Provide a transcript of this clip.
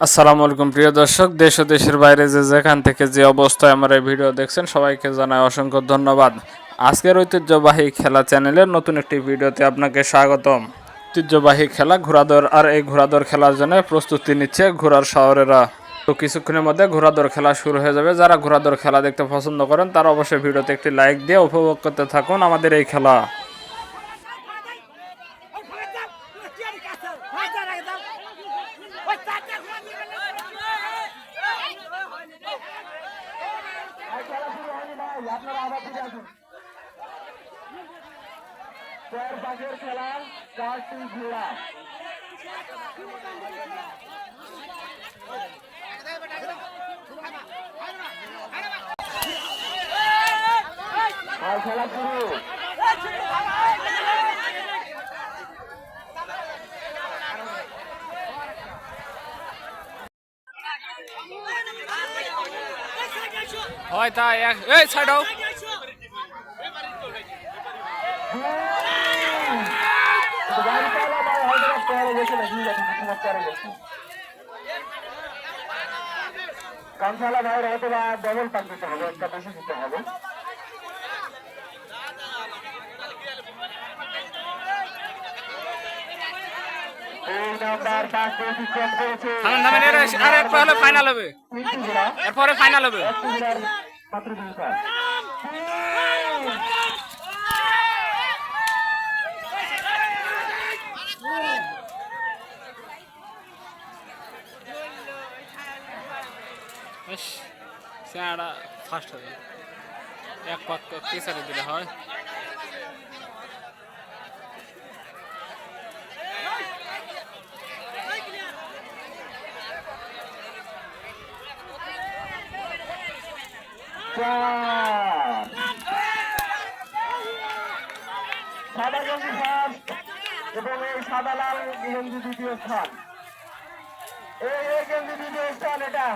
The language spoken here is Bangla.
আসসালামু আলাইকুম প্রিয় দর্শক দেশ ও দেশের বাইরে যে যেখান থেকে যে অবস্থায় আমার এই ভিডিও দেখছেন সবাইকে জানাই অসংখ্য ধন্যবাদ আজকের ঐতিহ্যবাহী খেলা চ্যানেলের নতুন একটি ভিডিওতে আপনাকে স্বাগতম ঐতিহ্যবাহী খেলা ঘোড়াদৌড় আর এই ঘোড়াদৌড় খেলার জন্য প্রস্তুতি নিচ্ছে ঘোড়ার শহরেরা তো কিছুক্ষণের মধ্যে ঘোড়াদৌড় খেলা শুরু হয়ে যাবে যারা ঘোড়াদৌড় খেলা দেখতে পছন্দ করেন তারা অবশ্যই ভিডিওতে একটি লাইক দিয়ে উপভোগ করতে থাকুন আমাদের এই খেলা বাঘের খেলা চারটি ঘোড়া। আর খেলা শুরু হয় তাই এই ছাড়াও গাড়ি চালা বা হয়তো বা পরে গেছে না ঠিক তাই তোমার পরে গেছে কামসালা ভাইয়ের হয়তো বা ডবল পাক দিতে হবে, একটা বেশি দিতে হবে। ফাইনাল হবে। এরপরে ফাইনাল হবে। ফার্স্ট হবে এক পাক কেসারে দিলে হয়। চার সাদা গেঞ্জি ফার্স্ট এবং এই সাদা লাল গেঞ্জি দ্বিতীয় স্থান এই গেঞ্জি দ্বিতীয় স্থান এটা